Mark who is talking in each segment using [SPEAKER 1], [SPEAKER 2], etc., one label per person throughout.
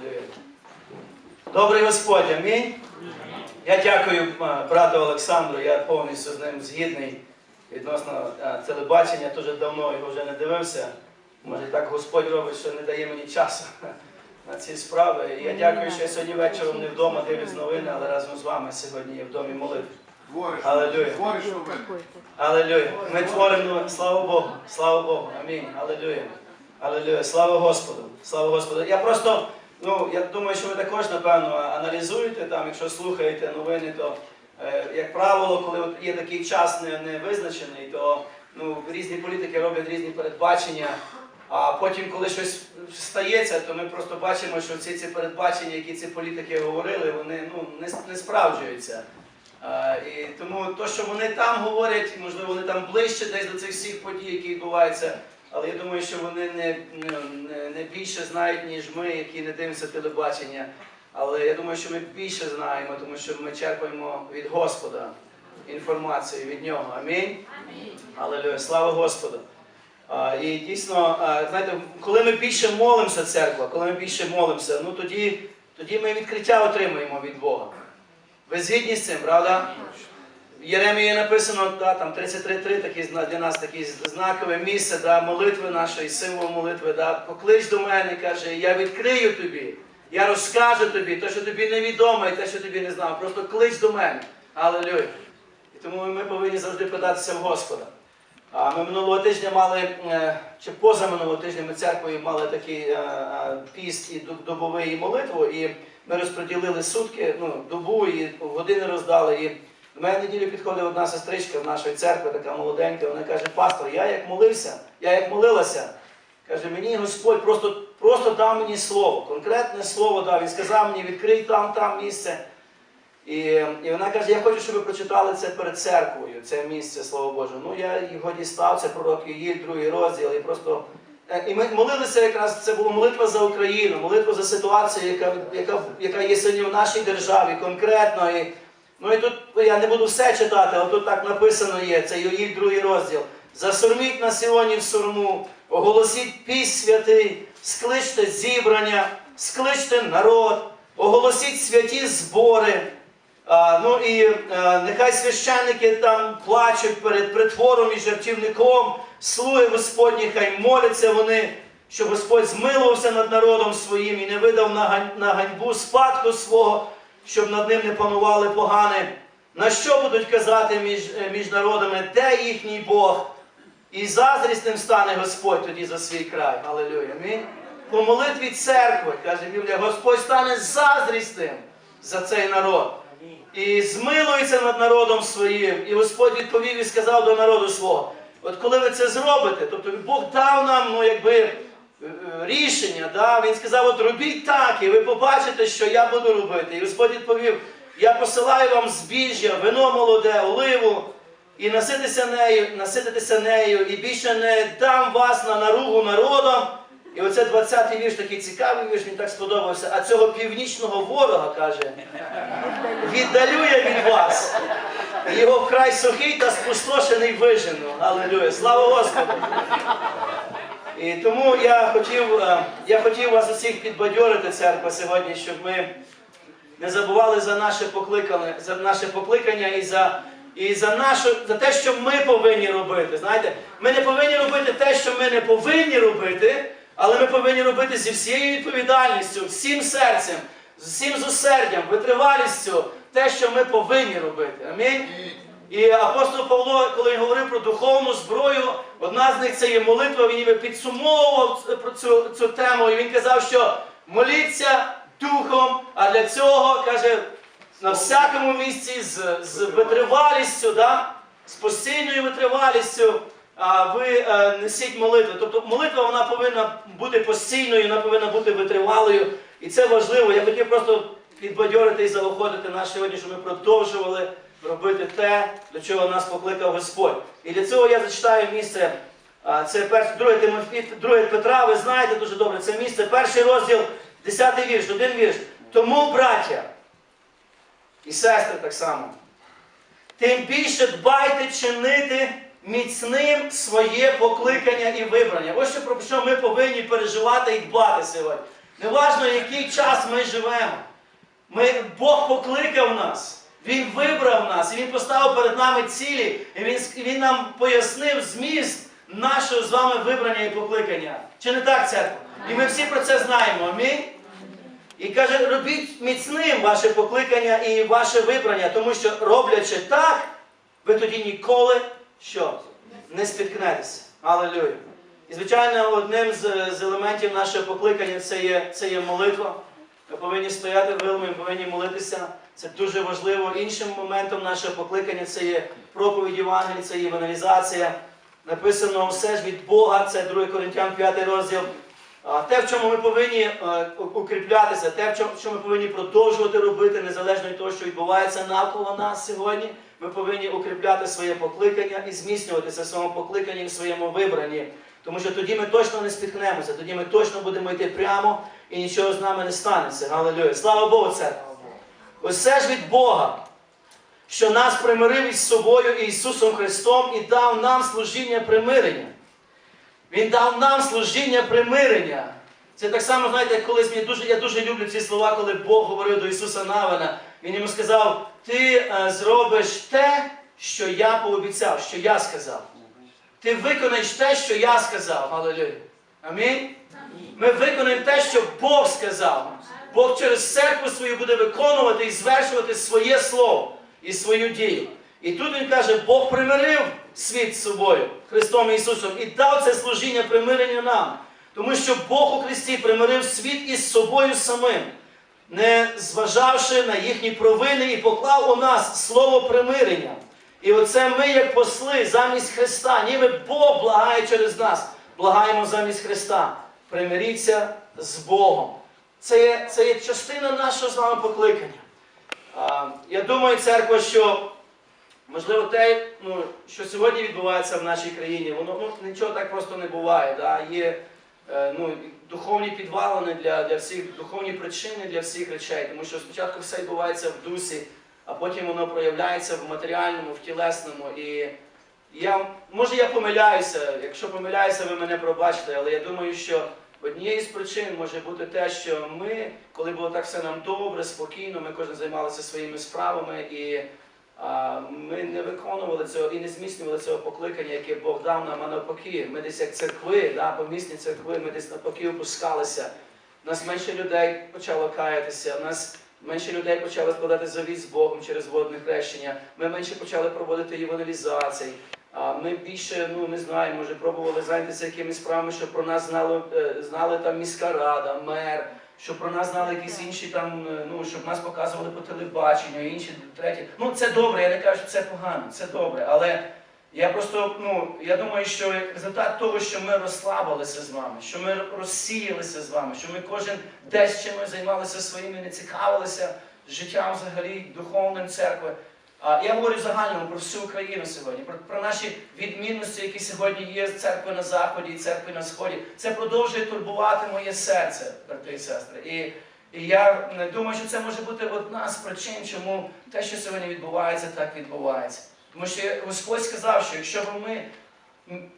[SPEAKER 1] Аллилуйя. Добрий Господь, амінь. Я дякую брату Олександру, я повністю з ним згідний відносно телебачення, дуже давно його вже не дивився. Може так Господь робить, що не дає мені часу на ці справи. І я дякую, що я сьогодні вечором не вдома дивлюсь новини, але разом з вами сьогодні є в домі молитви.
[SPEAKER 2] Новини.
[SPEAKER 1] Аллилуйя. Ми творимо, слава Богу, слава Богу. Амінь. Аллилуйя. Аллилуйя. Слава Господу. Слава Господу. Я просто, ну, я думаю, що ви також, напевно, аналізуєте там, якщо слухаєте новини, то, е, як правило, коли є такий час не, не визначений, то ну, різні політики роблять різні передбачення. А потім, коли щось стається, то ми просто бачимо, що ці, ці передбачення, які ці політики говорили, вони ну, не, не справджуються. А, і тому то, що вони там говорять, можливо, вони там ближче десь до цих всіх подій, які відбуваються. Але я думаю, що вони не, не, не, більше знають, ніж ми, які не дивимося телебачення. Але я думаю, що ми більше знаємо, тому що ми черпаємо від Господа інформацію від нього. Амінь. Аллилуйя. Слава Господу. А, і дійсно, а, знаєте, коли ми більше молимося, церква, коли ми більше молимося, ну тоді, тоді ми відкриття отримуємо від Бога. Ви згідні з цим, правда? Єремії написано, да, там 33.3 такий для нас таке знакове місце, да, молитви нашої, символ молитви. Да, поклич до мене, каже, я відкрию тобі, я розкажу тобі, те, що тобі невідомо, і те, що тобі не знав. Просто клич до мене. Аллилуйя. І тому ми повинні завжди питатися в Господа. А ми минулого тижня мали, е, чи поза минулого тижня ми церквою мали такий е, е, піст і доб- добовий і молитву, і ми розподілили сутки, ну, добу і години роздали. І до мене неділю підходила одна сестричка в нашої церкви, така молоденька, вона каже, пастор, я як молився, я як молилася, каже, мені Господь просто, просто дав мені слово, конкретне слово дав. Він сказав мені, відкрий там, там місце. І, і вона каже, я хочу, щоб ви прочитали це перед церквою, це місце, Слово Боже. Ну я його дістав, це пророк Юїль, другий розділ, і просто. е, І ми молилися якраз, це була молитва за Україну, молитва за ситуацію, яка, яка, яка є сьогодні в нашій державі, конкретно. І, ну і тут я не буду все читати, але тут так написано є, це Юїль, другий розділ. Засурміть на Сіоні в сурму, оголосіть піс святий, скличте зібрання, скличте народ, оголосіть святі збори. А, ну і е, нехай священники там плачуть перед притвором і жертівником, слуги Господні, хай моляться вони, щоб Господь змилувався над народом своїм і не видав на ганьбу спадку свого, щоб над ним не панували погане. На що будуть казати між, е, між народами, де їхній Бог? І заздрісним стане Господь тоді за свій край. Амінь. По молитві церкви, каже Біблія, Господь стане заздрісним за цей народ. І змилується над народом своїм. І Господь відповів і сказав до народу свого. От коли ви це зробите, тобто Бог дав нам ну, якби, рішення, да? Він сказав, от робіть так, і ви побачите, що я буду робити. І Господь відповів, я посилаю вам збіжжя, вино молоде, оливу, і наситися нею, насититися нею, і більше не дам вас на наругу народам. І оце 20-й вірш такий цікавий вірш, мені так сподобався. А цього північного ворога каже, віддалю я від вас. Його вкрай сухий та спустошений вижену. Аллилуйя. Слава Господу! І тому я хотів, е, я хотів вас усіх підбадьорити, церква, сьогодні, щоб ми не забували за наше покликання, за наше покликання і за, і за, нашу, за те, що ми повинні робити. Знаєте, ми не повинні робити те, що ми не повинні робити, але ми повинні робити зі всією відповідальністю, всім серцем, з зусердям, витривалістю, те, що ми повинні робити. Амінь. І апостол Павло, коли він говорив про духовну зброю, одна з них це є молитва, він ніби підсумовував про цю, цю тему, і він казав, що моліться духом, а для цього, каже, на всякому місці з, з витривалістю, да? з постійною витривалістю, а ви е, несіть молитву. Тобто молитва вона повинна бути постійною, вона повинна бути витривалою. І це важливо. Я хотів просто підбадьорити і заохотити нас сьогодні, щоб ми продовжували робити те, до чого нас покликав Господь. І для цього я зачитаю місце. Це перше, друге Тимофі, друге Петра, ви знаєте дуже добре, це місце, перший розділ, 10 вірш, один вірш. Тому, браття, і сестри так само. Тим більше дбайте чинити міцним своє покликання і вибрання. Ось що про що ми повинні переживати і дбати сьогодні. Неважно, який час ми живемо. Ми, Бог покликав нас, Він вибрав нас, і Він поставив перед нами цілі, і Він, він нам пояснив зміст нашого з вами вибрання і покликання. Чи не так, церква? І ми всі про це знаємо. Амінь. І каже, робіть міцним ваше покликання і ваше вибрання, тому що роблячи так, ви тоді ніколи що? Не спіткнетеся. Алелюя. І, звичайно, одним з, з елементів нашого покликання це є, це є молитва. Ми повинні стояти вилами, ми повинні молитися. Це дуже важливо. Іншим моментом нашого покликання це є проповідь Євангелії, це є евангелізація. Написано все ж від Бога, це 2 Коринтян 5 розділ. Те, в чому ми повинні е, укріплятися, те, в чому- ми повинні продовжувати робити, незалежно від того, що відбувається навколо нас сьогодні, ми повинні укріпляти своє покликання і зміцнюватися в своєму покликанні своєму вибранні. Тому що тоді ми точно не спіткнемося, тоді ми точно будемо йти прямо і нічого з нами не станеться. Галилюя. Слава Богу, церква! Усе ж від Бога, що нас примирив із собою Ісусом Христом і дав нам служіння примирення. Він дав нам служіння примирення. Це так само, знаєте, як колись мені дуже, я дуже люблю ці слова, коли Бог говорив до Ісуса Навина. Він йому сказав: Ти е, зробиш те, що я пообіцяв, що я сказав. Ти виконаєш те, що я сказав. Галилюя. Амінь. Ми виконаємо те, що Бог сказав. Бог через церкву свою буде виконувати і звершувати своє слово і свою дію. І тут він каже, Бог примирив світ з собою, Христом Ісусом, і дав це служіння примирення нам. Тому що Бог у Христі примирив світ із собою самим, не зважавши на їхні провини, і поклав у нас слово примирення. І оце ми, як посли, замість Христа, ніби Бог благає через нас, благаємо замість Христа. Примиріться з Богом. Це є, це є частина нашого з вами покликання. А, я думаю, церква, що можливо те, ну, що сьогодні відбувається в нашій країні, воно ну, нічого так просто не буває. Да? Є е, ну, духовні підвалини для, для всіх, духовні причини для всіх речей, тому що спочатку все відбувається в дусі, а потім воно проявляється в матеріальному, в тілесному. І я, може я помиляюся, якщо помиляюся, ви мене пробачите, але я думаю, що однією з причин може бути те, що ми, коли було так все нам добре, спокійно, ми кожен займалися своїми справами і а, ми не виконували цього і не зміцнювали цього покликання, яке Бог дав нам, а навпаки. Ми десь як церкви, да, помісні церкви, ми десь навпаки опускалися. У нас менше людей почало каятися, у нас менше людей почали складати завіт з Богом через водне хрещення. Ми менше почали проводити євангелізацій. Ми більше, ну не знаю, може пробували зайнятися якимись справами, щоб про нас знали, е, знали там міська рада, мер, щоб про нас знали якісь інші там, е, ну щоб нас показували по телебаченню, інші треті. Ну це добре, я не кажу, що це погано, це добре. Але я просто, ну я думаю, що результат того, що ми розслабилися з вами, що ми розсіялися з вами, що ми кожен десь чимось займалися своїми, не цікавилися життям взагалі, духовним церкви. А я говорю загально про всю Україну сьогодні, про, про наші відмінності, які сьогодні є з церкви на заході і церкви на сході. Це продовжує турбувати моє серце, брати і сестри. І, і я думаю, що це може бути одна з причин, чому те, що сьогодні відбувається, так відбувається. Тому що Господь сказав, що якщо б ми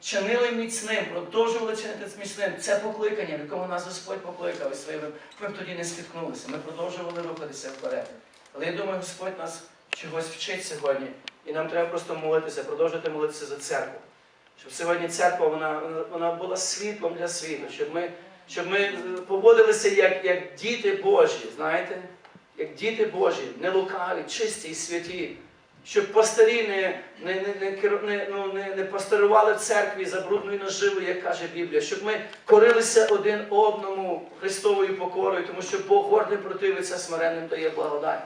[SPEAKER 1] чинили міцним, продовжували чинити міцним, це покликання, в якому нас Господь покликав і своїми, ми б тоді не спіткнулися. Ми продовжували рухатися вперед. Але я думаю, Господь нас чогось вчить сьогодні, і нам треба просто молитися, продовжувати молитися за церкву. Щоб сьогодні церква вона, вона була світлом для світу, щоб ми, щоб ми е, поводилися як, як діти Божі, знаєте, як діти Божі, не лукаві, чисті і святі. Щоб пастирі не, не, не, не, ну, не, не пастирували в церкві забрудною наживою, як каже Біблія, щоб ми корилися один одному Христовою покорою, тому що Бог гордим противиться смиренним дає благодать.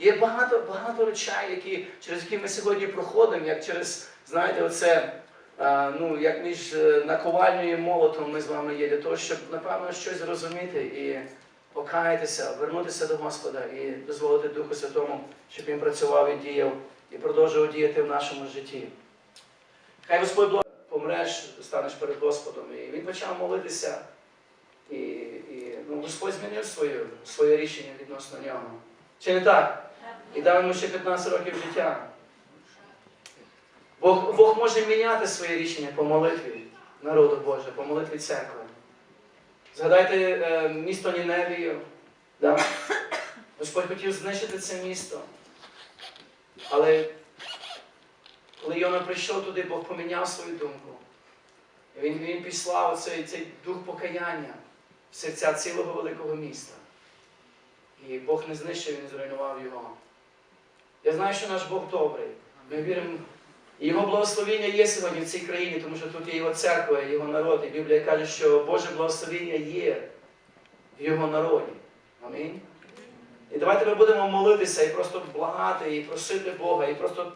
[SPEAKER 1] Є багато, багато речей, які, через які ми сьогодні проходимо, як через, знаєте, оце, а, ну, як між е, наковальнею і молотом ми з вами є, для того, щоб, напевно, щось зрозуміти і покаятися, вернутися до Господа і дозволити Духу Святому, щоб він працював і діяв, і продовжував діяти в нашому житті. Хай Господь благо- помреш, станеш перед Господом. І він почав молитися, і, і ну, Господь змінив своє, своє рішення відносно нього. Чи не так? І дав йому ще 15 років життя. Бог, Бог може міняти своє рішення по молитві народу Боже, по молитві церкви. Згадайте е, місто Ніневію. Да? Господь хотів знищити це місто. Але коли Йона прийшов туди, Бог поміняв свою думку. Він, він післав цей, цей дух покаяння в серця цілого великого міста. І Бог не знищив, він зруйнував його. Я знаю, що наш Бог добрий. Ми віримо. Його благословення є сьогодні в цій країні, тому що тут є Його церква, Його народ. І Біблія каже, що Боже благословення є в Його народі. Амінь. І давайте ми будемо молитися і просто благати, і просити Бога, і просто.